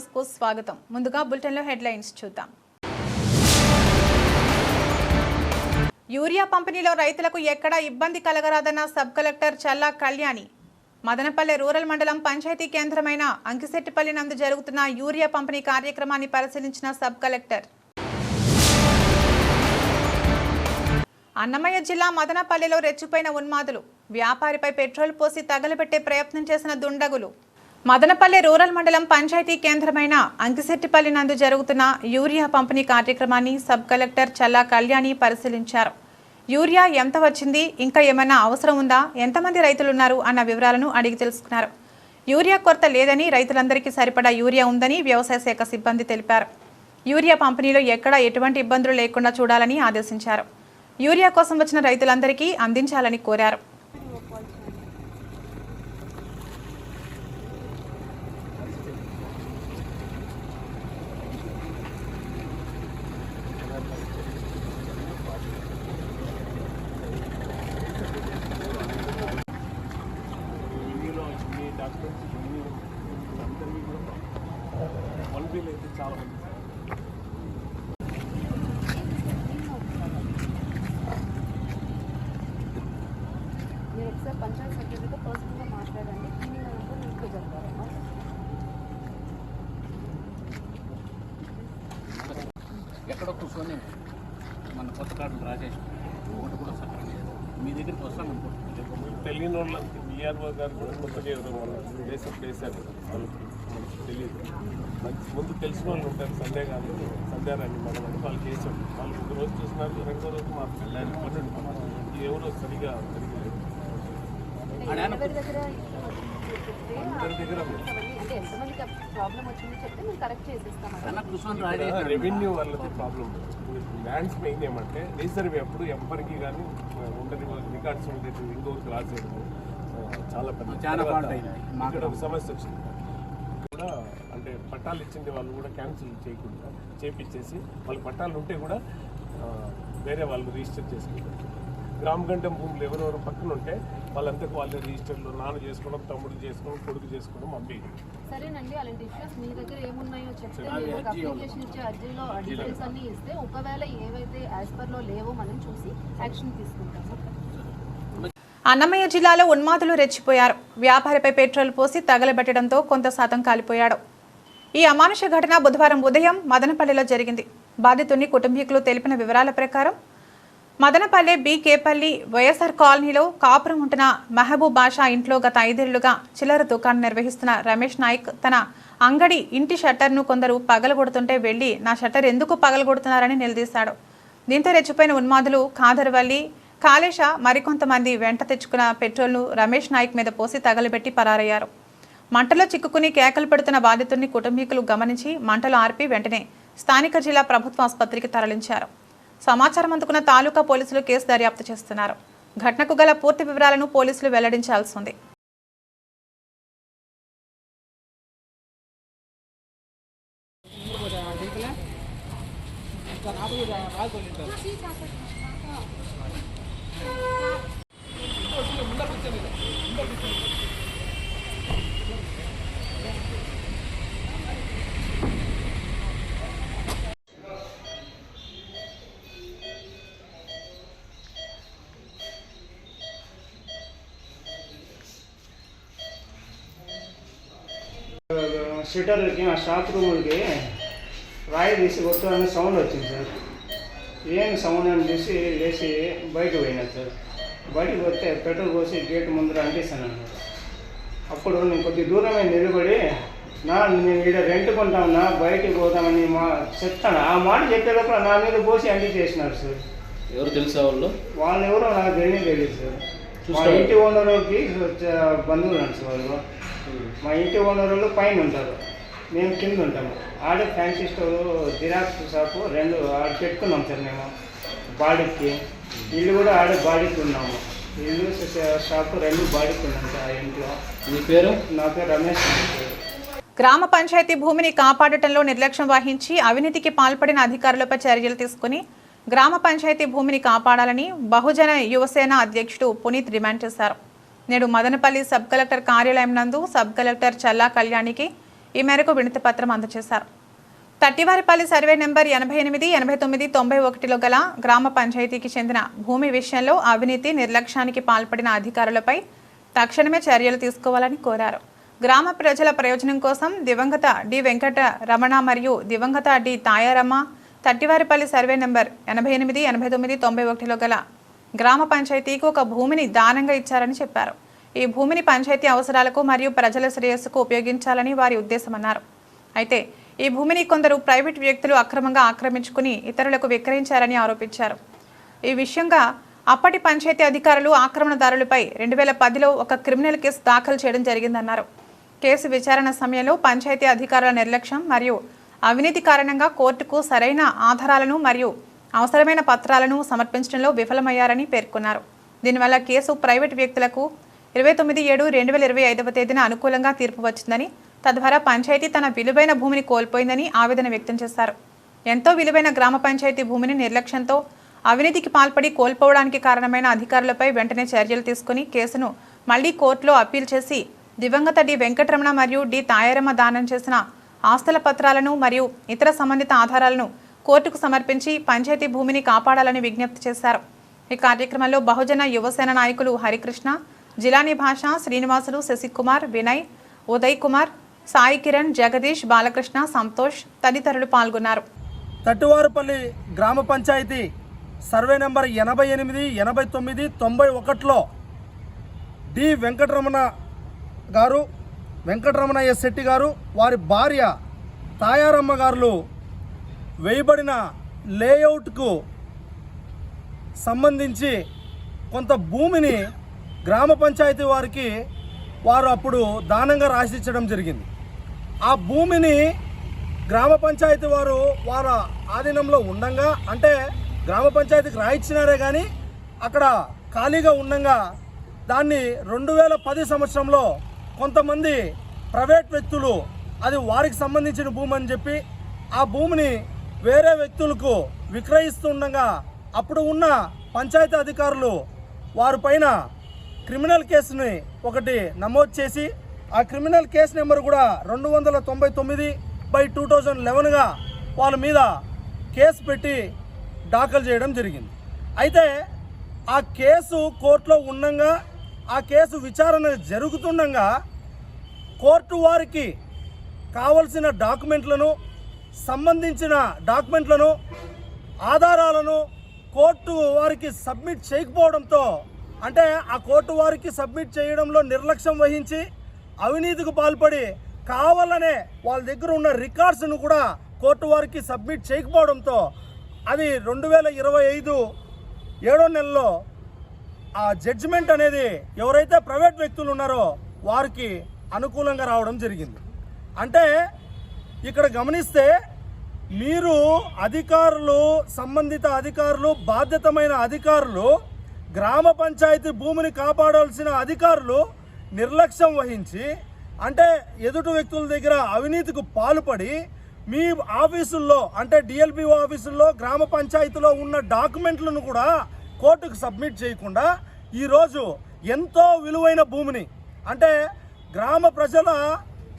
న్యూస్కు స్వాగతం. ముందుగా బులెటిన్లో హెడ్లైన్స్ చూద్దాం. యూరియా పంపిణీలో రైతులకు ఎక్కడా ఇబ్బంది కలగరాదన్న sub collector Challa Kalyani. Madanapalle rural మండలం పంచాయతీ కేంద్రమైన అంకిశెట్టిపల్లి నందు జరుగుతున్న యూరియా పంపిణీ కార్యక్రమాన్ని పరిశీలించిన సబ్ కలెక్టర్. అన్నమయ్య జిల్లా మదనపల్లెలో రెచ్చిపోయిన ఉన్మాదులు. వ్యాపారిపై పెట్రోల్ పోసి తగలబెట్టే ప్రయత్నం చేసిన దుండగులు. మదనపల్లె రూరల్ మండలం పంచాయతీ కేంద్రమైన అంకిశెట్టిపల్లి నందు జరుగుతున్న యూరియా పంపిణీ కార్యక్రమాన్ని సబ్ కలెక్టర్ చల్లా కళ్యాణి పరిశీలించారు. యూరియా ఎంత వచ్చింది? ఇంకా ఏమైనా అవసరం ఉందా? ఎంతమంది రైతులున్నారు అన్న వివరాలను అడిగి తెలుసుకున్నారు. యూరియా కొరత లేదని రైతులందరికీ సరిపడా యూరియా ఉందని వ్యవసాయ శాఖ సిబ్బంది తెలిపారు. యూరియా పంపిణీలో ఎక్కడా ఎటువంటి ఇబ్బందులు లేకుండా చూడాలని ఆదేశించారు. యూరియా కోసం వచ్చిన రైతులందరికీ అందించాలని కోరారు. మీ జూనియర్ అందరికీ కూడా వల్బీలు బిల్ అయితే చాలా మంది మీరు ఒకసారి పంచాయత్ సెక్రటరీతో పర్సనల్గా మాట్లాడండి క్లీనింగ్ అయినప్పుడు మీకు ఎక్కడో కూర్చొని మన కొత్త కార్డులు రాసేసి ఒకటి కూడా సక్రమం మీ దగ్గరికి వస్తాను అనుకుంటున్నాను తెలియని వాళ్ళకి విఆర్ఓ గారు కూడా కొత్తగా ఎవరు వాళ్ళు వేసే వేశారు మనకి తెలియదు మనకి ముందు తెలిసిన వాళ్ళు ఉంటారు. సండే కానీ సండే రండి మనం అంటే వాళ్ళకి వేసాం వాళ్ళు ఒక రోజు చూసినారు. రెండో రోజు మాకు వెళ్ళారు పన్నెండు ఇది ఎవరో సరిగా సరిగా లేదు అంటే ఎవరి దగ్గర చెప్తే అందరి దగ్గర అవన్నీ అంటే ఎంతమందికి ప్రాబ్లం వచ్చిందో చెప్తే మేము కరెక్ట్ చేసిస్తాం. అన్న కూర్చొని రాయలేదు. రెవెన్యూ వాళ్ళది ప్రాబ్లం. ల్యాండ్స్ మెయిన్ ఏమంటే రీసర్వే అప్పుడు ఎవరికి కానీ ఉండని రికార్డ్స్ ఉండేది ఇంకొకరికి రాసేయడము ఆ, చాలా పెద్ద చాలా. మాకు ఒక సమస్య వచ్చింది. కూడా అంటే పట్టాలు ఇచ్చింది వాళ్ళు కూడా క్యాన్సిల్ చేయకుండా చేపించేసి వాళ్ళకి పట్టాలు ఉంటే కూడా వేరే వాళ్ళు రిజిస్టర్ చేసుకుంటారు. గ్రామ గంటం భూములు ఎవరెవరు పక్కన ఉంటే వాళ్ళంతకు వాళ్ళ రిజిస్టర్లో నాన్న చేసుకోవడం తమ్ముడు చేసుకోవడం కొడుకు చేసుకోవడం అమ్మి సరేనండి అలాంటి ఇష్యూస్ మీ దగ్గర ఏమున్నాయో చెప్తే అప్లికేషన్ ఇచ్చే అర్జీలో డీటెయిల్స్ అన్ని ఇస్తే ఒకవేళ ఏవైతే యాజ్ లేవో మనం చూసి యాక్షన్ తీసుకుంటాం. అన్నమయ్య జిల్లాలో ఉన్మాదులు రెచ్చిపోయారు. వ్యాపారిపై పెట్రోల్ పోసి తగలబెట్టడంతో కొంత శాతం కాలిపోయాడు. ఈ అమానుష ఘటన బుధవారం ఉదయం మదనపల్లిలో జరిగింది. బాధితుని కుటుంబీకులు తెలిపిన వివరాల ప్రకారం మదనపల్లె బి. కేపల్లి వైఎస్ఆర్ కాలనీలో కాపురం ఉంటున్న మహబూబ్ బాషా ఇంట్లో గత ఐదేళ్ళుగా చిల్లర దుకాణం నిర్వహిస్తున్న రమేష్ నాయక్ తన అంగడి ఇంటి షట్టర్ను కొందరు పగలగొడుతుంటే వెళ్ళి నా షట్టర్ ఎందుకు పగలగొడుతున్నారని నిలదీశాడు. దీంతో రెచ్చిపోయిన ఉన్మాదులు ఖాదర్వల్లి కాళేశ మరికొంతమంది వెంట తెచ్చుకున్న పెట్రోల్ను రమేష్ నాయక్ మీద పోసి తగలబెట్టి పరారయ్యారు. మంటలో చిక్కుకుని కేకలు పెడుతున్న బాధితుడిని కుటుంబీకులు గమనించి మంటలు ఆర్పి వెంటనే స్థానిక జిల్లా ప్రభుత్వ ఆసుపత్రికి తరలించారు. సమాచారం అందుకున్న తాలూకా పోలీసులు కేసు దర్యాప్తు చేస్తున్నారు. ఘటనకు గల పూర్తి వివరాలను పోలీసులు వెల్లడించాల్సి ఉంది. షటర్కి ఆ షాప్ రూమ్కి రాయి తీసి కొట్టాలని సౌండ్ వచ్చింది సార్. ఏం సౌండ్ అని చూసి లేచి బయటకు పోయినాను సార్. బయటకు వస్తే పెట్రోల్ పోసి గేట్ ముందర అంటిస్తాను అన్నాడు అప్పుడు నేను కొద్ది దూరమే నిలబడి నా నేను ఇక్కడ రెంట్ కొంటామన్నా బయటికి పోతామని మా చెప్తాను. ఆ మాట చెప్పే లోపల నా మీద పోసి అంటి చేసినారు సార్. ఎవరు తెలుసా వాళ్ళు? వాళ్ళు ఎవరో నాకు తెలియదు తెలియదు సార్. మా? ఇంటి ఓనర్కి బంధువులు అంటారు సార్ వాళ్ళు. మా ఇంటి ఓనర్ వాళ్ళు పైన ఉంటారు. మేము కింద ఉంటాము ఆడే ఫ్యాన్సీ స్టోర్ జిరాక్స్ షాపు రెండు ఆడ పెట్టుకున్నాం సార్ మేము. బాడీకి. ఇల్లు కూడా ఆడే బాడీకి ఉన్నాము. ఇల్లు షాపు రెండు బాడీకి ఉన్నాం సార్ ఆ ఇంట్లో. నీ పేరు? నా పేరు రమేష్ గ్రామ పంచాయతీ భూమిని కాపాడటంలో నిర్లక్ష్యం వహించి అవినీతికి పాల్పడిన అధికారులపై చర్యలు తీసుకుని గ్రామ పంచాయతీ భూమిని కాపాడాలని బహుజన యువసేన అధ్యక్షుడు పునీత్ డిమాండ్ చేశారు. నేడు మదనపల్లి సబ్ కలెక్టర్ కార్యాలయం నందు సబ్ కలెక్టర్ చల్లా కళ్యాణికి ఈ మేరకు వినతి పత్రం అందజేశారు తట్టివారిపల్లి సర్వే నెంబర్ ఎనభై ఎనిమిది ఎనభై తొమ్మిది తొంభై ఒకటిలో గల గ్రామ పంచాయతీకి చెందిన భూమి విషయంలో అవినీతి నిర్లక్ష్యానికి పాల్పడిన అధికారులపై తక్షణమే చర్యలు తీసుకోవాలని కోరారు. గ్రామ ప్రజల ప్రయోజనం కోసం దివంగత డి వెంకట రమణ మరియు దివంగత D Tayaramma Tattivaripalli survey number ఎనభై ఎనిమిది ఎనభై తొమ్మిది తొంభై ఒకటిలో గల గ్రామ పంచాయతీకి ఒక భూమిని దానంగా ఇచ్చారని చెప్పారు. ఈ భూమిని పంచాయతీ అవసరాలకు మరియు ప్రజల శ్రేయస్సుకు ఉపయోగించాలని వారి ఉద్దేశమన్నారు. అయితే ఈ భూమిని కొందరు ప్రైవేట్ వ్యక్తులు అక్రమంగా ఆక్రమించుకుని ఇతరులకు విక్రయించారని ఆరోపించారు. ఈ విషయంగా అప్పటి పంచాయతీ అధికారులు ఆక్రమణదారులపై రెండు వేల పదిలో ఒక క్రిమినల్ కేసు దాఖలు చేయడం జరిగిందన్నారు. కేసు విచారణ సమయంలో పంచాయతీ అధికారుల నిర్లక్ష్యం మరియు అవినీతి కారణంగా కోర్టుకు సరైన ఆధారాలను మరియు అవసరమైన పత్రాలను సమర్పించడంలో విఫలమయ్యారని పేర్కొన్నారు. దీనివల్ల కేసు ప్రైవేట్ వ్యక్తులకు ఇరవై తొమ్మిది ఏడు రెండు వేల ఇరవై ఐదవ తేదీన అనుకూలంగా తీర్పు వచ్చిందని తద్వారా పంచాయతీ తన విలువైన భూమిని కోల్పోయిందని ఆవేదన వ్యక్తం చేశారు. ఎంతో విలువైన గ్రామ పంచాయతీ భూమిని నిర్లక్ష్యంతో అవినీతికి పాల్పడి కోల్పోవడానికి కారణమైన అధికారులపై వెంటనే చర్యలు తీసుకుని కేసును మళ్ళీ కోర్టులో అప్పీల్ చేసి దివంగత డి వెంకటరమణ మరియు డి తాయారమ్మ దానం చేసిన ఆస్తుల పత్రాలను మరియు ఇతర సంబంధిత ఆధారాలను కోర్టుకు సమర్పించి పంచాయతీ భూమిని కాపాడాలని విజ్ఞప్తి చేశారు. ఈ కార్యక్రమంలో బహుజన యువసేన నాయకులు హరికృష్ణ జిలానీ భాష శ్రీనివాసులు శశికుమార్ వినయ్ ఉదయ్ కుమార్ సాయి కిరణ్ జగదీష్ బాలకృష్ణ సంతోష్ తదితరులు పాల్గొన్నారు. తట్టువారుపల్లి గ్రామ పంచాయతీ సర్వే నెంబర్ ఎనభై ఎనిమిది ఎనభై తొమ్మిది తొంభై ఒకటిలో డి వెంకటరమణ గారు వెంకటరమణయ్య శెట్టి గారు వారి భార్య తాయారమ్మ గారు వేయబడిన లేఅవుట్కు సంబంధించి కొంత భూమిని గ్రామ పంచాయతీ వారికి వారు అప్పుడు దానంగా రాసిచ్చడం జరిగింది. ఆ భూమిని గ్రామ పంచాయతీ వారు వారి ఆధీనంలో ఉండంగా అంటే గ్రామ పంచాయతీకి రాయిచ్చినారే కానీ అక్కడ ఖాళీగా ఉండంగా దాన్ని రెండు వేల పది సంవత్సరంలో కొంతమంది ప్రైవేట్ వ్యక్తులు అది వారికి సంబంధించిన భూమి అని చెప్పి ఆ భూమిని వేరే వ్యక్తులకు విక్రయిస్తుండగా అప్పుడు ఉన్న పంచాయతీ అధికారులు వారిపైన క్రిమినల్ కేసుని ఒకటి నమోదు చేసి ఆ క్రిమినల్ కేసు నెంబర్ కూడా రెండు వందల తొంభై తొమ్మిది బై టూ థౌజండ్ లెవెన్గా వాళ్ళ మీద కేసు పెట్టి దాఖలు చేయడం జరిగింది. అయితే ఆ కేసు కోర్టులో ఉండంగా ఆ కేసు విచారణ జరుగుతుండగా కోర్టు వారికి కావలసిన డాక్యుమెంట్లను సంబంధించిన డాక్యుమెంట్లను ఆధారాలను కోర్టు వారికి సబ్మిట్ చేయకపోవడంతో అంటే ఆ కోర్టు వారికి సబ్మిట్ చేయడంలో నిర్లక్ష్యం వహించి అవినీతికి పాల్పడి కావాలనే వాళ్ళ దగ్గర ఉన్న రికార్డ్స్ను కూడా కోర్టు వారికి సబ్మిట్ చేయకపోవడంతో అది రెండు వేల ఇరవై ఐదు ఏడో నెలలో ఆ జడ్జిమెంట్ అనేది ఎవరైతే ప్రైవేట్ వ్యక్తులు ఉన్నారో వారికి అనుకూలంగా రావడం జరిగింది. అంటే ఇక్కడ గమనిస్తే మీరు అధికారులు సంబంధిత అధికారులు బాధ్యతమైన అధికారులు గ్రామ పంచాయతీ భూమిని కాపాడాల్సిన అధికారులు నిర్లక్ష్యం వహించి అంటే ఎదుటి వ్యక్తుల దగ్గర అవినీతికి పాల్పడి మీ ఆఫీసుల్లో అంటే డిఎల్పిఓ ఆఫీసుల్లో గ్రామ పంచాయతీలో ఉన్న డాక్యుమెంట్లను కూడా కోర్టుకు సబ్మిట్ చేయకుండా ఈరోజు ఎంతో విలువైన భూమిని అంటే గ్రామ ప్రజల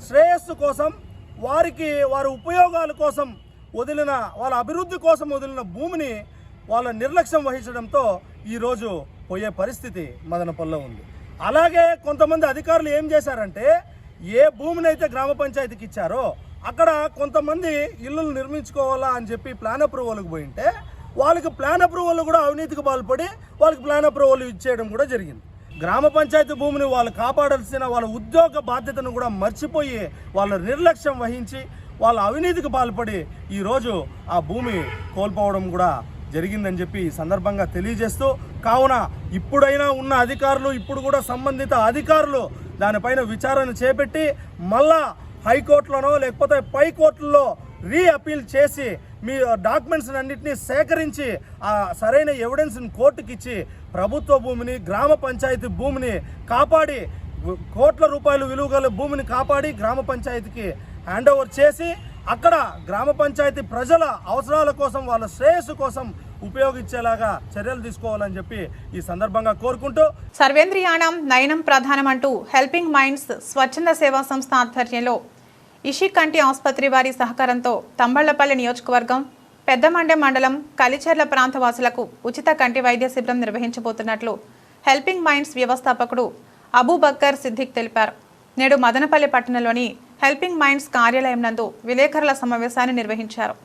శ్రేయస్సు కోసం వారికి వారి ఉపయోగాల కోసం వదిలిన వాళ్ళ అభివృద్ధి కోసం వదిలిన భూమిని వాళ్ళ నిర్లక్ష్యం వహించడంతో ఈరోజు పోయే పరిస్థితి మదనపల్లిలో ఉంది. అలాగే కొంతమంది అధికారులు ఏం చేశారంటే ఏ భూమిని అయితే గ్రామ పంచాయతీకి ఇచ్చారో అక్కడ కొంతమంది ఇల్లులు నిర్మించుకోవాలా అని చెప్పి ప్లాన్ అప్రూవల్కి పోయింటే వాళ్ళకి ప్లాన్ అప్రూవల్ కూడా అవినీతికి పాల్పడి వాళ్ళకి ప్లాన్ అప్రూవల్ ఇచ్చేయడం కూడా జరిగింది. గ్రామ పంచాయతీ భూమిని వాళ్ళు కాపాడాల్సిన వాళ్ళ ఉద్యోగ బాధ్యతను కూడా మర్చిపోయి వాళ్ళ నిర్లక్ష్యం వహించి వాళ్ళ అవినీతికి పాల్పడి ఈరోజు ఆ భూమి కోల్పోవడం కూడా జరిగిందని చెప్పి ఈ సందర్భంగా తెలియజేస్తూ కావున ఇప్పుడైనా ఉన్న అధికారులు ఇప్పుడు కూడా సంబంధిత అధికారులు దానిపైన విచారణ చేపట్టి మళ్ళా హైకోర్టులోనో లేకపోతే పై కోర్టుల్లో రీ అపీల్ చేసి మీ డాక్యుమెంట్స్ అన్నింటినీ సేకరించి ఆ సరైన ఎవిడెన్స్ని కోర్టుకి ఇచ్చి ప్రభుత్వ భూమిని గ్రామ పంచాయతీ భూమిని కాపాడి కోట్ల రూపాయలు విలువ భూమిని కాపాడి గ్రామ పంచాయతీకి హ్యాండ్ ఓవర్ చేసి అక్కడ గ్రామ పంచాయతీ ప్రజల అవసరాల కోసం వాళ్ళ శ్రేయస్సు కోసం ఉపయోగించేలాగా చర్యలు తీసుకోవాలని చెప్పి ఈ సందర్భంగా కోరుకుంటూ సర్వేంద్రియాణం నయనం ప్రధానం అంటూ హెల్పింగ్ మైండ్స్ స్వచ్ఛంద సేవా సంస్థ ఆధ్వర్యంలో ఇషి కంటి ఆసుపత్రి వారి సహకారంతో తంబళ్ళపల్లి నియోజకవర్గం పెద్దమండె మండలం కలిచెర్ల ప్రాంత వాసులకు ఉచిత కంటి వైద్య శిబిరం నిర్వహించబోతున్నట్లు హెల్పింగ్ మైండ్స్ వ్యవస్థాపకుడు అబూబక్కర్ సిద్దిక్ తెలిపారు. నేడు మదనపల్లి పట్టణంలోని హెల్పింగ్ మైండ్స్ కార్యాలయం నందు విలేకరుల సమావేశాన్ని నిర్వహించారు.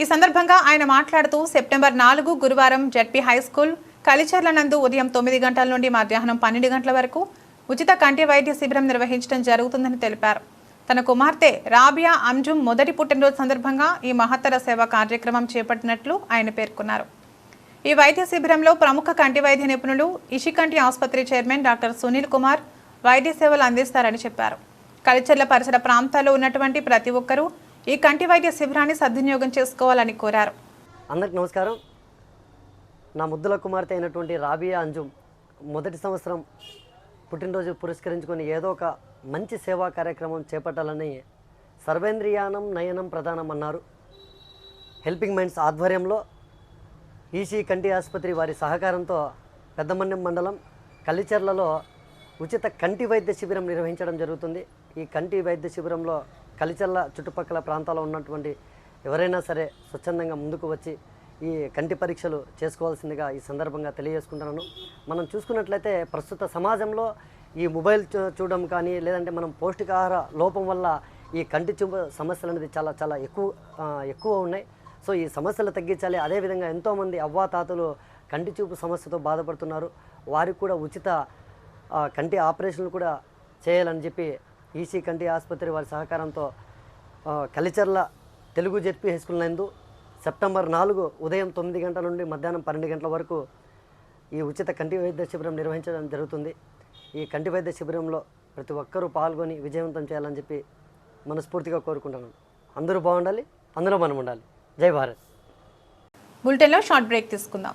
ఈ సందర్భంగా ఆయన మాట్లాడుతూ సెప్టెంబర్ నాలుగు గురువారం జడ్పీ హై స్కూల్ కలిచెర్ల నందు ఉదయం తొమ్మిది గంటల నుండి మధ్యాహ్నం పన్నెండు గంటల వరకు ఉచిత కంటి వైద్య శిబిరం నిర్వహించడం జరుగుతుందని తెలిపారు. తన కుమార్తె రాబియా అంజుమ్ మొదటి పుట్టినరోజు సందర్భంగా ఈ మహత్తర సేవా కార్యక్రమం చేపట్టినట్లు ఆయన పేర్కొన్నారు. ఈ వైద్య శిబిరంలో ప్రముఖ కంటి వైద్య నిపుణులు ఇషికంటి ఆసుపత్రి చైర్మన్ డాక్టర్ సునీల్ కుమార్ వైద్య సేవలు అందిస్తారని చెప్పారు. కలిచెర్ల పరిసర ప్రాంతాల్లో ఉన్నటువంటి ప్రతి ఒక్కరూ ఈ కంటి వైద్య శిబిరాన్ని సద్వినియోగం చేసుకోవాలని కోరారు. అందరికి నమస్కారం. నా ముద్దుల కుమార్తె అయినటువంటి రాబియా అంజుమ్ మొదటి సంవత్సరం పుట్టినరోజు పురస్కరించుకొని ఏదో ఒక మంచి సేవా కార్యక్రమం చేపట్టాలని సర్వేంద్రియానం నయనం ప్రధానం అన్నారు. హెల్పింగ్ మైండ్స్ ఆధ్వర్యంలో ఈసీ కంటి ఆసుపత్రి వారి సహకారంతో పెద్దమన్నెం మండలం కలిచెర్లలో ఉచిత కంటి వైద్య శిబిరం నిర్వహించడం జరుగుతుంది. ఈ కంటి వైద్య శిబిరంలో కలిచల్ల చుట్టుపక్కల ప్రాంతాల్లో ఉన్నటువంటి ఎవరైనా సరే స్వచ్ఛందంగా ముందుకు వచ్చి ఈ కంటి పరీక్షలు చేసుకోవాల్సిందిగా ఈ సందర్భంగా తెలియజేసుకుంటున్నాను. మనం చూసుకున్నట్లయితే ప్రస్తుత సమాజంలో ఈ మొబైల్ చూ- చూడడం కానీ లేదంటే మనం పౌష్టికాహార లోపం వల్ల ఈ కంటి చూపు సమస్యలు అనేది చాలా చాలా ఎక్కువ ఎక్కువ ఉన్నాయి. సో ఈ సమస్యలు తగ్గించాలి. అదేవిధంగా ఎంతోమంది అవ్వాతాతలు కంటి చూపు సమస్యతో బాధపడుతున్నారు. వారికి కూడా ఉచిత కంటి ఆపరేషన్లు కూడా చేయాలని చెప్పి ఈసీ కంటి ఆసుపత్రి వారి సహకారంతో Kalicharla Telugu ZP high school నందు సెప్టెంబర్ నాలుగు ఉదయం తొమ్మిది గంటల నుండి మధ్యాహ్నం పన్నెండు గంటల వరకు ఈ ఉచిత కంటి వైద్య శిబిరం నిర్వహించడం జరుగుతుంది. ఈ కంటి వైద్య శిబిరంలో ప్రతి ఒక్కరూ పాల్గొని విజయవంతం చేయాలని చెప్పి మనస్ఫూర్తిగా కోరుకుంటున్నాను. అందరూ బాగుండాలి అందులో మనం ఉండాలి. జై భారత్. బులెటిన్లో షార్ట్ బ్రేక్ తీసుకుందాం.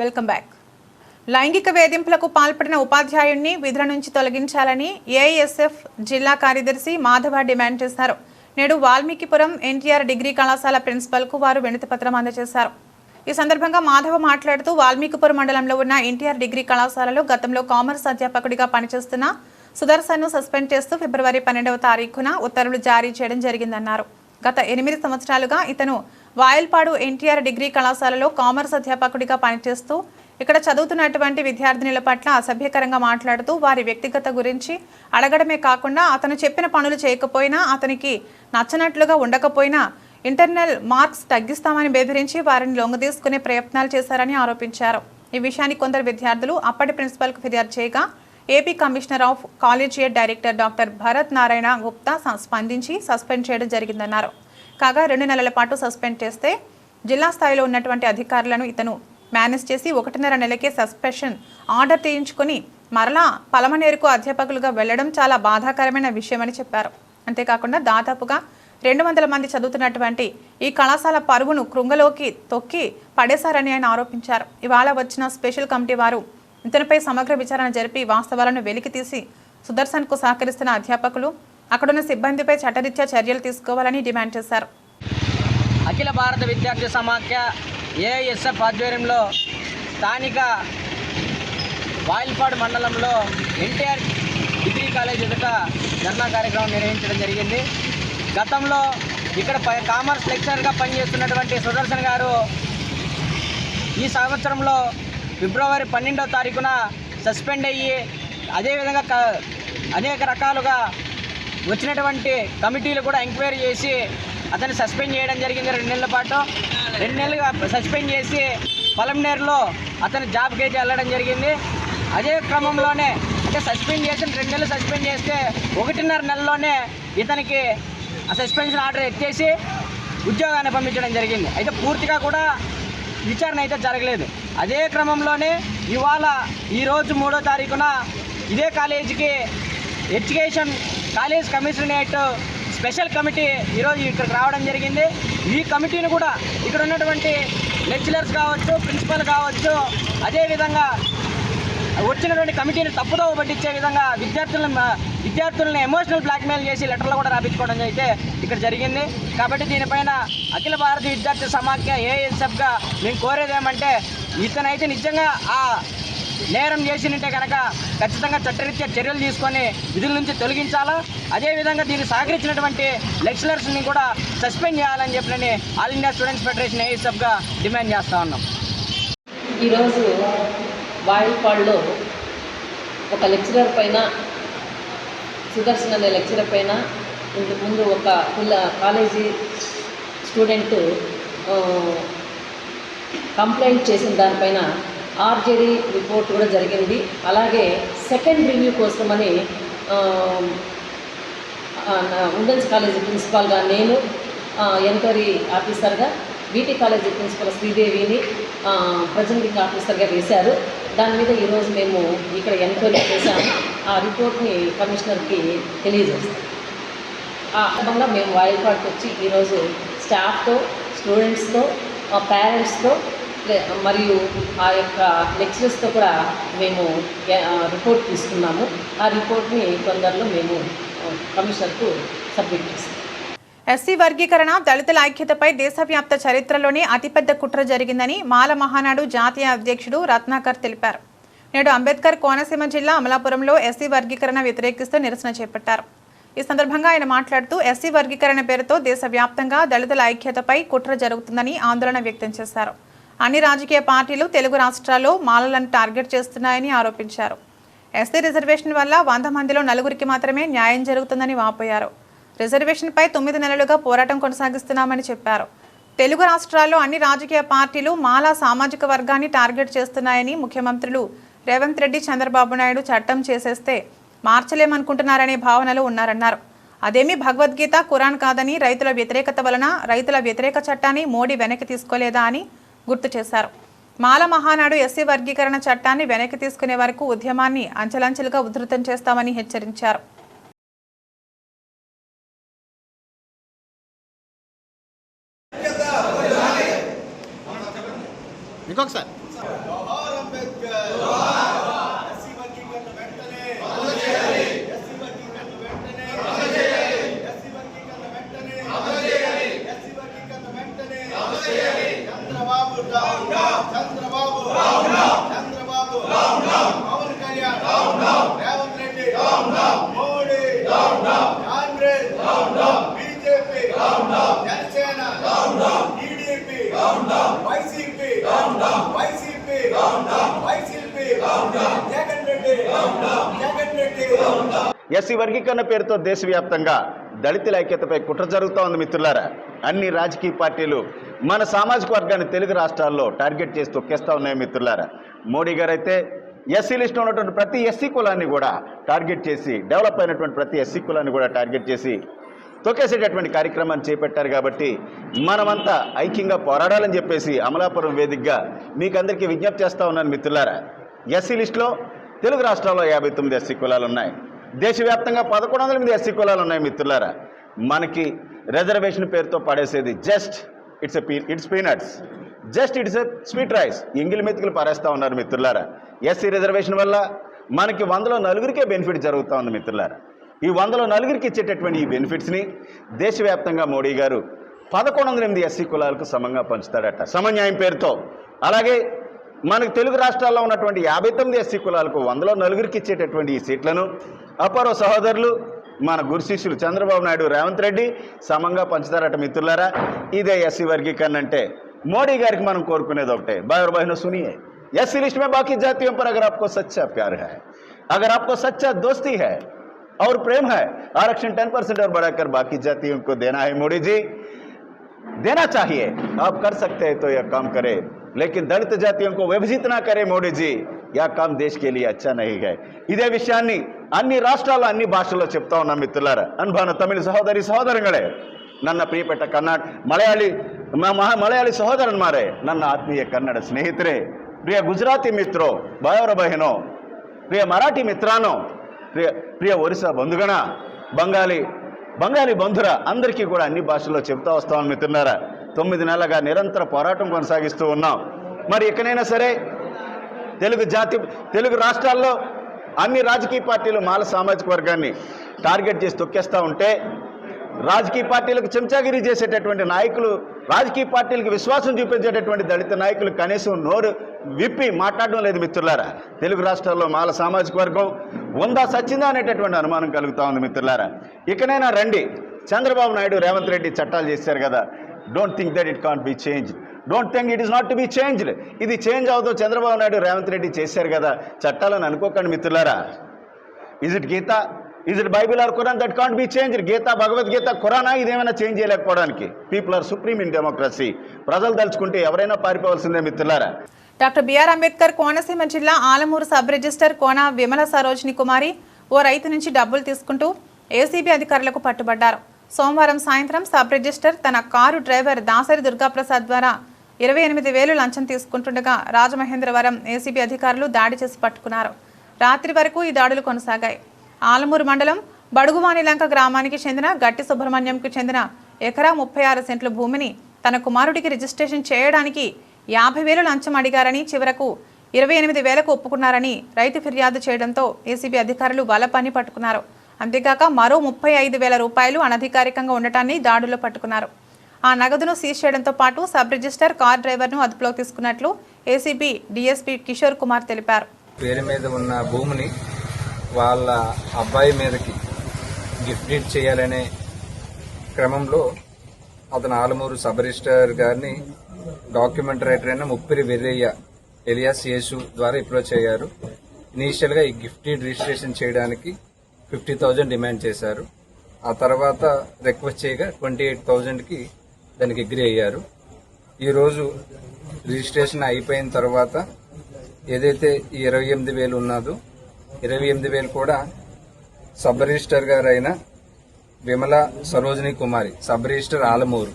Welcome back. లైంగిక వేధింపులకు పాల్పడిన ఉపాధ్యాయుడిని విధుల నుంచి తొలగించాలని ఏఎస్ఎఫ్ జిల్లా కార్యదర్శి మాధవ డిమాండ్ చేశారు. నేడు వాల్మీకిపురం ఎన్టీఆర్ డిగ్రీ కళాశాల ప్రిన్సిపల్కు వారు వినతిపత్రం అందజేశారు. ఈ సందర్భంగా మాధవ మాట్లాడుతూ వాల్మీకిపురం మండలంలో ఉన్న ఎన్టీఆర్ డిగ్రీ కళాశాలలో గతంలో కామర్స్ అధ్యాపకుడిగా పనిచేస్తున్న సుదర్శన్ను సస్పెండ్ చేస్తూ ఫిబ్రవరి పన్నెండవ తారీఖున ఉత్తర్వులు జారీ చేయడం జరిగిందన్నారు. గత ఎనిమిది సంవత్సరాలుగా ఇతను వాయల్పాడు ఎన్టీఆర్ డిగ్రీ కళాశాలలో కామర్స్ అధ్యాపకుడిగా పనిచేస్తూ ఇక్కడ చదువుతున్నటువంటి విద్యార్థినుల పట్ల అసభ్యకరంగా మాట్లాడుతూ వారి వ్యక్తిగత గురించి అడగడమే కాకుండా అతను చెప్పిన పనులు చేయకపోయినా అతనికి నచ్చనట్లుగా ఉండకపోయినా ఇంటర్నల్ మార్క్స్ తగ్గిస్తామని బెదిరించి వారిని లొంగదీసుకునే ప్రయత్నాలు చేశారని ఆరోపించారు. ఈ విషయాన్ని కొందరు విద్యార్థులు అప్పటి ప్రిన్సిపల్కు ఫిర్యాదు చేయగా AP commissioner of collegiate director doctor Bharat Narayana Gupta స్పందించి సస్పెండ్ చేయడం జరిగిందన్నారు. కాగా రెండు నెలల పాటు సస్పెండ్ చేస్తే జిల్లా స్థాయిలో ఉన్నటువంటి అధికారులను ఇతను మేనేజ్ చేసి ఒకటిన్నర నెలకే సస్పెన్షన్ ఆర్డర్ తీయించుకొని మరలా పలమనేరుకు అధ్యాపకులుగా వెళ్ళడం చాలా బాధాకరమైన విషయమని చెప్పారు. అంతేకాకుండా దాదాపుగా రెండు వందల మంది చదువుతున్నటువంటి ఈ కళాశాల పరుగును కృంగలోకి తొక్కి పడేశారని ఆయన ఆరోపించారు. ఇవాళ వచ్చిన స్పెషల్ కమిటీ వారు ఇతనిపై సమగ్ర విచారణ జరిపి వాస్తవాలను వెలికితీసి సుదర్శన్కు సహకరిస్తున్న అధ్యాపకులు అక్కడున్న సిబ్బందిపై చట్టరీత్యా చర్యలు తీసుకోవాలని డిమాండ్ చేశారు. అఖిల భారత విద్యార్థి సమాఖ్య ఏఎస్ఎఫ్ ఆధ్వర్యంలో స్థానిక వాయిల్పాడు మండలంలో ఎన్టీఆర్ డిగ్రీ కాలేజ్ ఎదుట ధర్నా కార్యక్రమం నిర్వహించడం జరిగింది. గతంలో ఇక్కడ కామర్స్ లెక్చరర్గా పనిచేస్తున్నటువంటి సుదర్శన్ గారు ఈ సంవత్సరంలో ఫిబ్రవరి పన్నెండో తారీఖున సస్పెండ్ అయ్యి అదేవిధంగా అనేక రకాలుగా వచ్చినటువంటి కమిటీలు కూడా ఎంక్వైరీ చేసి అతన్ని సస్పెండ్ చేయడం జరిగింది రెండు నెలల పాటు. రెండు నెలలుగా సస్పెండ్ చేసి పొలంనేరులో అతను జాబ్కి అయితే వెళ్ళడం జరిగింది. అదే క్రమంలోనే అంటే సస్పెండ్ చేసిన రెండు నెలలు సస్పెండ్ చేస్తే ఒకటిన్నర నెలలోనే ఇతనికి ఆ సస్పెన్షన్ ఆర్డర్ ఎత్తేసి ఉద్యోగాన్ని పంపించడం జరిగింది. అయితే పూర్తిగా కూడా విచారణ అయితే జరగలేదు. అదే క్రమంలోనే ఇవాళ ఈరోజు మూడో తారీఖున ఇదే కాలేజీకి education college commissionerate special committee ఈరోజు ఇక్కడికి రావడం జరిగింది. ఈ కమిటీని కూడా ఇక్కడ ఉన్నటువంటి లెక్చరర్స్ కావచ్చు ప్రిన్సిపల్ కావచ్చు అదేవిధంగా వచ్చినటువంటి కమిటీని తప్పుదోవ పట్టించే విధంగా విద్యార్థులను విద్యార్థులను ఎమోషనల్ బ్లాక్మెయిల్ చేసి లెటర్లు కూడా రాపించుకోవడం అయితే ఇక్కడ జరిగింది. కాబట్టి దీనిపైన అఖిల భారతీయ విద్యార్థి సమాఖ్య ఏఎస్ఎఫ్గా మేము కోరేది ఏమంటే ఇతనైతే నిజంగా ఆ నేరం చేసినట్టే కనుక ఖచ్చితంగా చట్టరీత్యా చర్యలు తీసుకొని విధుల నుంచి తొలగించాలా? అదేవిధంగా దీన్ని సహకరించినటువంటి లెక్చరర్స్ని కూడా సస్పెండ్ చేయాలని చెప్పినని ఆల్ ఇండియా స్టూడెంట్స్ ఫెడరేషన్ ఏఎస్ఎఫ్గా డిమాండ్ చేస్తూ ఉన్నాం. ఈరోజు వాయుపాడులో ఒక లెక్చరర్ పైన సుదర్శన్ అనే లెక్చరర్ పైన ఇంతకు ముందు ఒక పిల్ల కాలేజీ స్టూడెంట్ కంప్లైంట్ చేసిన దానిపైన ఆర్జేడీ రిపోర్ట్ కూడా జరిగింది. అలాగే సెకండ్ రివ్యూ కోసమని ఉమెన్స్ కాలేజీ ప్రిన్సిపాల్గా నేను ఎంక్వైరీ ఆఫీసర్గా బీటీ కాలేజీ ప్రిన్సిపల్ శ్రీదేవిని ప్రజెంటింగ్ ఆఫీసర్గా వేశారు. దాని మీద ఈరోజు మేము ఇక్కడ ఎంక్వైరీ చేశాము ఆ రిపోర్ట్ని కమిషనర్కి తెలియజేస్తాం. ఆ సందర్భంగా మేము వాయిల్పాడుకు వచ్చి ఈరోజు స్టాఫ్తో స్టూడెంట్స్తో పేరెంట్స్తో మరియు ఆ యొక్క లెక్చరర్స్తో కూడా మేము రిపోర్ట్ తీసుకున్నాము. ఆ రిపోర్ట్ని తొందరలో మేము కమిషనర్కు సబ్మిట్ చేస్తాం. ఎస్సీ వర్గీకరణ దళితుల ఐక్యతపై దేశవ్యాప్త చరిత్రలోనే అతిపెద్ద కుట్ర జరిగిందని మాల మహానాడు జాతీయ అధ్యక్షుడు రత్నాకర్ తెలిపారు. నేడు అంబేద్కర్ కోనసీమ జిల్లా అమలాపురంలో ఎస్సీ వర్గీకరణ వ్యతిరేకిస్తూ నిరసన చేపట్టారు. ఈ సందర్భంగా ఆయన మాట్లాడుతూ ఎస్సీ వర్గీకరణ పేరుతో దేశవ్యాప్తంగా దళితుల ఐక్యతపై కుట్ర జరుగుతుందని ఆందోళన వ్యక్తం చేశారు. అన్ని రాజకీయ పార్టీలు తెలుగు రాష్ట్రాల్లో మాలలను టార్గెట్ చేస్తున్నాయని ఆరోపించారు. ఎస్సీ రిజర్వేషన్ వల్ల వంద మందిలో నలుగురికి మాత్రమే న్యాయం జరుగుతుందని వాపోయారు. రిజర్వేషన్పై తొమ్మిది నెలలుగా పోరాటం కొనసాగిస్తున్నామని చెప్పారు. తెలుగు రాష్ట్రాల్లో అన్ని రాజకీయ పార్టీలు మాలా సామాజిక వర్గాన్ని టార్గెట్ చేస్తున్నాయని ముఖ్యమంత్రులు రేవంత్ రెడ్డి చంద్రబాబు నాయుడు చట్టం చేసేస్తే మార్చలేమనుకుంటున్నారనే భావనలో ఉన్నారన్నారు. అదేమీ భగవద్గీత ఖురాన్ కాదని రైతుల వ్యతిరేకత వలన రైతుల వ్యతిరేక చట్టాన్ని మోడీ వెనక్కి తీసుకోలేదా అని గుర్తు చేశారు. మాల మహానాడు ఎస్సీ వర్గీకరణ చట్టాన్ని వెనక్కి తీసుకునే వరకు ఉద్యమాన్ని అంచెలంచెలుగా ఉధృతం చేస్తామని హెచ్చరించారు. ఇంకొకసారి Chandrababu Chandrababu Chandrababu Pawan Kalyan Revanth Reddy Modi Congress BJP Janasena TDP YCP YCP YCP Jagan Reddy Jagan Reddy SC వర్గీకరణ పేరుతో దేశవ్యాప్తంగా దళితుల ఐక్యతపై కుట్ర జరుగుతూ ఉంది మిత్రులారా. అన్ని రాజకీయ పార్టీలు మన సామాజిక వర్గాన్ని తెలుగు రాష్ట్రాల్లో టార్గెట్ చేసి తొక్కేస్తూ ఉన్నాయి మిత్రులారా. మోడీ గారు అయితే ఎస్సీ లిస్టులో ఉన్నటువంటి ప్రతి ఎస్సీ కులాన్ని కూడా టార్గెట్ చేసి డెవలప్ అయినటువంటి ప్రతి ఎస్సీ కులాన్ని కూడా టార్గెట్ చేసి తొక్కేసేటటువంటి కార్యక్రమాన్ని చేపట్టారు కాబట్టి మనమంతా ఐక్యంగా పోరాడాలని చెప్పేసి అమలాపురం వేదికగా మీకు అందరికీ విజ్ఞప్తి చేస్తూ ఉన్నాను మిత్రులారా. ఎస్సీ లిస్టులో తెలుగు రాష్ట్రాల్లో యాభై తొమ్మిది ఎస్సీ కులాలు ఉన్నాయి. దేశవ్యాప్తంగా పదకొండు వందల ఎనిమిది ఎస్సీ కులాలు ఉన్నాయి మిత్రులారా. మనకి రిజర్వేషన్ పేరుతో పడేసేది just it's a pea it's peanuts. Just it's a sweet rice. ఎంగిలి మెతుకులు పారేస్తూ ఉన్నారు మిత్రులారా. ఎస్సీ రిజర్వేషన్ వల్ల మనకి వందలో నలుగురికే బెనిఫిట్ జరుగుతూ ఉంది మిత్రులారా. ఈ వందలో నలుగురికి ఇచ్చేటటువంటి ఈ బెనిఫిట్స్ని దేశవ్యాప్తంగా మోడీ గారు పదకొండు వందల ఎనిమిది ఎస్సీ కులాలకు సమంగా పంచుతాడట సమన్యాయం పేరుతో అలాగే మనకు తెలుగు రాష్ట్రాల్లో ఉన్నటువంటి యాభై తొమ్మిది ఎస్సీ కులాలకు వందలో నలుగురికి ఇచ్చేటటువంటి ఈ సీట్లను అపరో సహోదరులు మన గురు శిష్యులు చంద్రబాబు నాయుడు రేవంత్ రెడ్డి సమంగా పంచుతారట మిత్రులారా ఇదే ఎస్సీ వర్గీకరణ అంటే మోడీ గారికి మనం కోరుకునేది ఒకటే బాయర్ బహిన సునియే ఎస్సీ लिस्ट में बाकी जातियों पर अगर आपको सच्चा प्यार है अगर आपको सच्चा दोस्ती है और प्रेम है। आरक्षण टेन परसेंट और बढ़ाकर बाकी जाति उनको देना है। मोड़ी जी, देना चाहिए। आप कर सकते हैं तो यह काम करें। लेकिन दलित जातियों को विभजित ना करें मोड़ी जी। यह काम देश के लिए अच्छा नहीं है। इधे विषयानी अन्नी राष्ट्र अन्नी भाषा चुप्त मित्र अन्बान तमिल सहोदरी सहोदर नियपेट कर्ना मलयाली मलयाली सहोदर मारे। नत्मीय कन्ड स्ने प्रिय गुजराती मित्रो बहनो, प्रिय मराठी मित्रानो ప్రియ ప్రియ ఒరిసా బంధుగణ బంగాళీ బంగాళీ బంధుర అందరికీ కూడా అన్ని భాషల్లో చెప్తా వస్తామని మిత్రున్నారా తొమ్మిది నెలలుగా నిరంతర పోరాటం కొనసాగిస్తూ ఉన్నాం. మరి ఎక్కడైనా సరే తెలుగు జాతి తెలుగు రాష్ట్రాల్లో అన్ని రాజకీయ పార్టీలు మాల సామాజిక వర్గాన్ని టార్గెట్ చేసి తొక్కేస్తూ ఉంటే రాజకీయ పార్టీలకు చెంచాగిరి చేసేటటువంటి నాయకులు రాజకీయ పార్టీలకు విశ్వాసం చూపించేటటువంటి దళిత నాయకులు కనీసం నోరు విప్పి మాట్లాడడం లేదు మిత్రులారా. తెలుగు రాష్ట్రాల్లో మాల సామాజిక వర్గం ఉందా సచ్చిందా అనేటటువంటి అనుమానం కలుగుతా ఉంది మిత్రులారా. ఇకనైనా రండి. చంద్రబాబు నాయుడు రేవంత్ రెడ్డి చట్టాలు చేశారు కదా. Don't think that it can't be change don't think it is not to be changed ఇది చేంజ్ అవుతూ చంద్రబాబు నాయుడు రేవంత్ రెడ్డి చేశారు కదా. చట్టాలను అనుకోకండి మిత్రులారా. Is it Gita is it Bible or Quran that can't be change Gita Bhagavad Gita Khurana ఇదేమైనా change చేయలేకపోవడానికి. People are supreme in democracy ప్రజలు తలుచుకుంటే ఎవరైనా పారిపోవాల్సిందే మిత్రులారా. డాక్టర్ బిఆర్ అంబేద్కర్ కోనసీమ జిల్లా ఆలమూరు సబ్ రిజిస్టర్ కోన విమల సరోజిని కుమారి ఓ రైతు నుంచి డబ్బులు తీసుకుంటూ ఏసీబీ అధికారులకు పట్టుబడ్డారు. సోమవారం సాయంత్రం సబ్ రిజిస్టర్ తన కారు డ్రైవర్ దాసరి దుర్గాప్రసాద్ ద్వారా ఇరవై ఎనిమిది వేలు లంచం తీసుకుంటుండగా రాజమహేంద్రవరం ఏసీబీ అధికారులు దాడి చేసి పట్టుకున్నారు. రాత్రి వరకు ఈ దాడులు కొనసాగాయి. ఆలమూరు మండలం బడుగువానిలంక గ్రామానికి చెందిన గట్టి సుబ్రహ్మణ్యంకు చెందిన ఎకరా ముప్పై ఆరు సెంట్ల భూమిని తన కుమారుడికి రిజిస్ట్రేషన్ చేయడానికి యాభై వేలు లంచం అడిగారని చివరకు ఇరవై ఎనిమిది వేలకు ఒప్పుకున్నారని రైతు ఫిర్యాదు చేయడంతో ఏసీబీ అధికారులు వలపని పట్టుకున్నారు. అంతేకాక మరో ముప్పై ఐదు వేల రూపాయలు అనధికారికంగా ఉండటాన్ని దాడుల్లో పట్టుకున్నారు. ఆ నగదును సీజ్ చేయడంతో పాటు సబ్ రిజిస్టర్ కార్ డ్రైవర్ను అదుపులోకి తీసుకున్నట్లు ఏసీబీ డీఎస్పీ కిషోర్ కుమార్ తెలిపారు. పేరు మీద ఉన్న భూమిని వాళ్ళ అబ్బాయి మీదకి గిఫ్ట్ చేయాలనే క్రమంలో అతను ఆలమూరు సబ్ రిజిస్టర్ గారిని డాక్యుమెంట్ రైటర్ అయిన ముప్పిరి వెర్రయ్య ఎలియాస్ యేసు ద్వారా అప్రోచ్ అయ్యారు ఇనీషియల్గా ఈ గిఫ్ట్ రిజిస్ట్రేషన్ చేయడానికి ఫిఫ్టీ థౌజండ్ డిమాండ్ చేశారు. ఆ తర్వాత రిక్వెస్ట్ చేయగా ట్వంటీ ఎయిట్ థౌజండ్కి దానికి అగ్రి అయ్యారు. ఈ రోజు రిజిస్ట్రేషన్ అయిపోయిన తర్వాత ఏదైతే ఈ ఇరవై ఎనిమిది వేలు ఉన్నదో ఇరవై ఎనిమిది వేలు కూడా సబ్ రిజిస్టర్ గారు అయిన విమల సరోజిని కుమారి సబ్ రిజిస్టర్ ఆలమూరు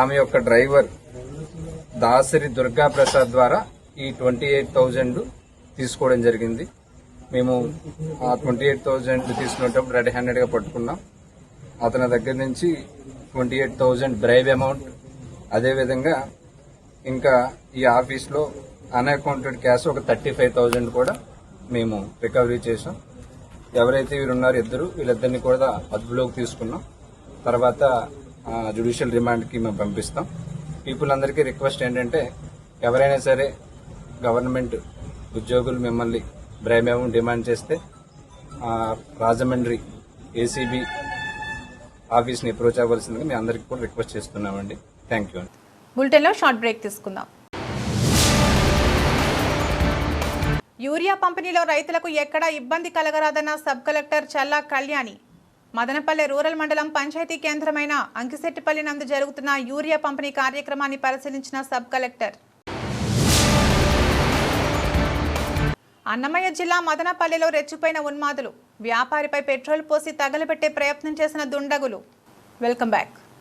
ఆమె యొక్క డ్రైవర్ దాసరి దుర్గా ప్రసాద్ ద్వారా ఈ ట్వంటీ ఎయిట్ థౌజండ్ తీసుకోవడం జరిగింది. మేము ఆ ట్వంటీ ఎయిట్ థౌజండ్ తీసుకునేటప్పుడు రెడ్ హ్యాండెడ్గా పట్టుకున్నాం. అతని దగ్గర నుంచి twenty eight thousand bribe amount. అదేవిధంగా ఇంకా ఈ ఆఫీస్లో అన్అకౌంటెడ్ క్యాష్ ఒక థర్టీ ఫైవ్ థౌజండ్ కూడా మేము రికవరీ చేసాం ఎవరైతే వీరున్నారో ఇద్దరు వీళ్ళిద్దరిని కూడా అదుపులోకి తీసుకున్నాం. తర్వాత జుడిషియల్ రిమాండ్కి మేము పంపిస్తాం. పీపుల్ అందరికీ రిక్వెస్ట్ ఏంటంటే ఎవరైనా సరే గవర్నమెంట్ ఉద్యోగులు మిమ్మల్ని బ్రేమేమం డిమాండ్ చేస్తే రాజమండ్రి ఏసీబీ ఆఫీస్ని అప్రోచ్ అవ్వాల్సిందిగా మీ అందరికీ కూడా రిక్వెస్ట్ చేస్తున్నామండి. థ్యాంక్ యూ అండి బులెటిన్లో షార్ట్ బ్రేక్ తీసుకుందాం. యూరియా పంపిణీలో రైతులకు ఎక్కడా ఇబ్బంది కలగరాదన్న sub collector Challa Kalyani Madanapalle rural మండలం పంచాయతీ కేంద్రమైన అంకిశెట్టిపల్లి నందు జరుగుతున్న యూరియా పంపిణీ కార్యక్రమాన్ని పరిశీలించిన సబ్ కలెక్టర్. అన్నమయ్య జిల్లా మదనపల్లెలో రెచ్చిపోయిన ఉన్మాదులు. వ్యాపారిపై పెట్రోల్ పోసి తగలబెట్టే ప్రయత్నం చేసిన దుండగులు. Welcome back.